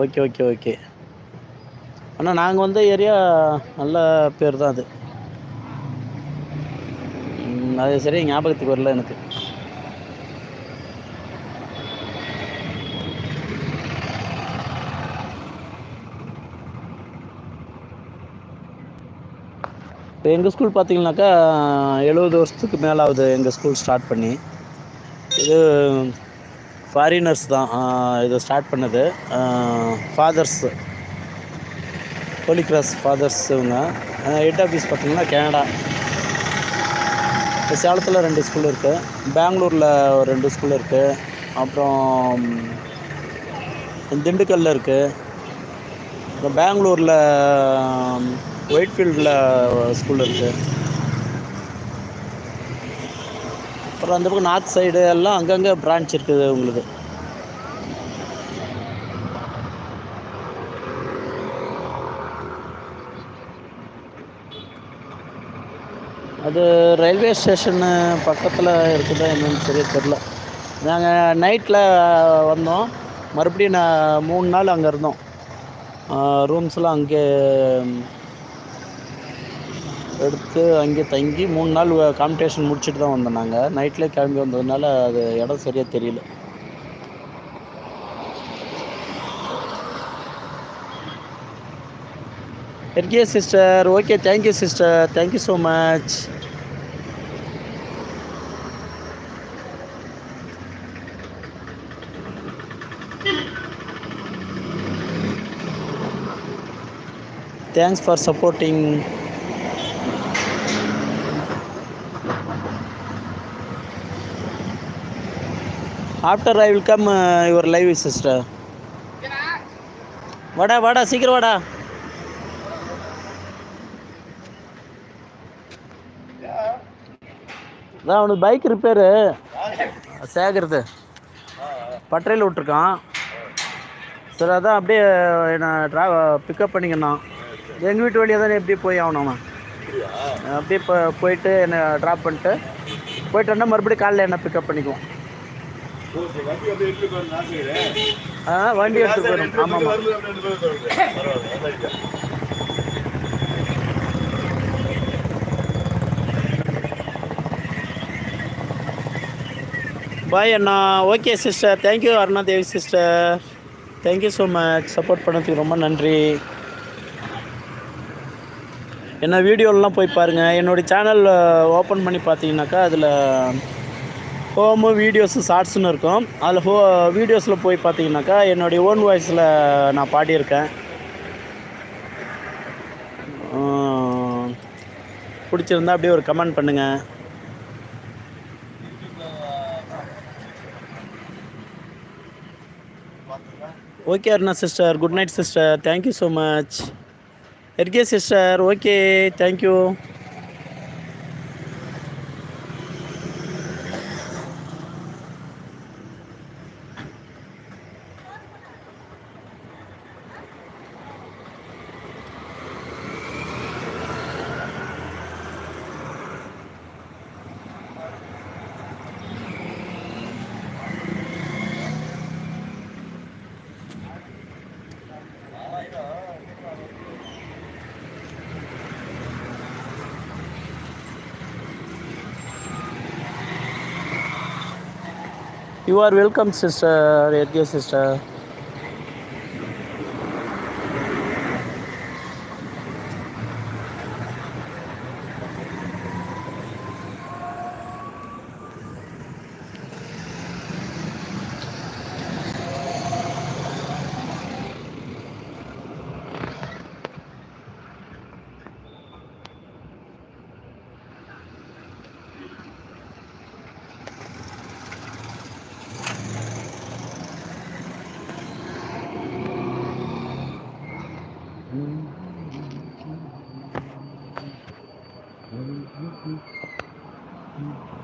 Okay okay okay. ஆனால் நாங்கள் வந்த ஏரியா நல்ல பேர் தான் அது. அது சரியா ஞாபகத்துக்கு வரல எனக்கு. இப்போ எங்கள் ஸ்கூல் பார்த்தீங்கன்னாக்கா எழுபது வருஷத்துக்கு மேலே ஆகுது எங்கள் ஸ்கூல் ஸ்டார்ட் பண்ணி. இது ஃபாரினர்ஸ் தான் இதை இது ஸ்டார்ட் பண்ணது. ஃபாதர்ஸ் ஹோலி கிராஸ் ஃபாதர்ஸ் இவங்க. ஹெட் ஆஃபீஸ் பார்த்தீங்கன்னா கனடா இப்போ சேலத்தில் ரெண்டு ஸ்கூல் இருக்குது பெங்களூரில் ஒரு ரெண்டு ஸ்கூல் இருக்குது அப்புறம் திண்டுக்கல்லில் இருக்குது அப்புறம் பெங்களூரில் ஒயிட்ஃபீல்டில் ஸ்கூல் இருக்குது அப்புறம் அந்த பக்கம் நார்த் சைடு எல்லாம் அங்கங்கே பிரான்ச் இருக்குது உங்களுக்கு. அது ரயில்வே ஸ்டேஷனு பக்கத்தில் இருக்குதா என்னன்னு சரியாக தெரில நாங்கள் நைட்டில் வந்தோம். மறுபடியும் நான் மூணு நாள் அங்கே இருந்தோம். ரூம்ஸ்லாம் அங்கே எடுத்து அங்கே தங்கி மூணு நாள் காம்படிஷன் முடிச்சுட்டு தான் வந்தோம் நாங்கள் நைட்லேயே கிளம்பி வந்ததுனால அது இடம் சரியாக தெரியல. இருக்கே sister okay thank you sister thank you so much thanks for supporting after I will come your live sister வாடா வாடா சீக்கிரம் வாடா. அதான் அவனுக்கு பைக் ரிப்பேரு சேகருது. பட்டறையில் விட்ருக்கான் சரி அதான் அப்படியே நான் ட்ரா பிக்கப் பண்ணிக்கணும். எங்கள் வீட்டு வழியாக தானே எப்படி போய் ஆகணும் அப்படியே இப்போ போயிட்டு என்னை ட்ராப் பண்ணிட்டு போயிட்டோன்னா மறுபடியும் காலையில் என்ன பிக்கப் பண்ணிக்குவோம். ஆ வண்டி எடுத்து போயிடும் ஆமாம் bye Anna okay sister. Thank you Aruna Devi sister. Thank you so much support பண்ணதுக்கு ரொம்ப நன்றி. என்ன வீடியோலாம் போய் பாருங்கள் என்னுடைய சேனல் ஓப்பன் பண்ணி பார்த்தீங்கன்னாக்கா அதில் ஹோமு வீடியோஸு ஷார்ட்ஸ்னு இருக்கும். அதில் ஹோ வீடியோஸில் போய் பார்த்தீங்கன்னாக்கா என்னுடைய ஓன் வாய்ஸில் நான் பாடியிருக்கேன். பிடிச்சிருந்தா அப்படியே ஒரு கமெண்ட் பண்ணுங்கள் okay Aruna sister good night sister thank you so much எர்கே sister okay thank you you are welcome sister எர்கே sister Mm-hmm.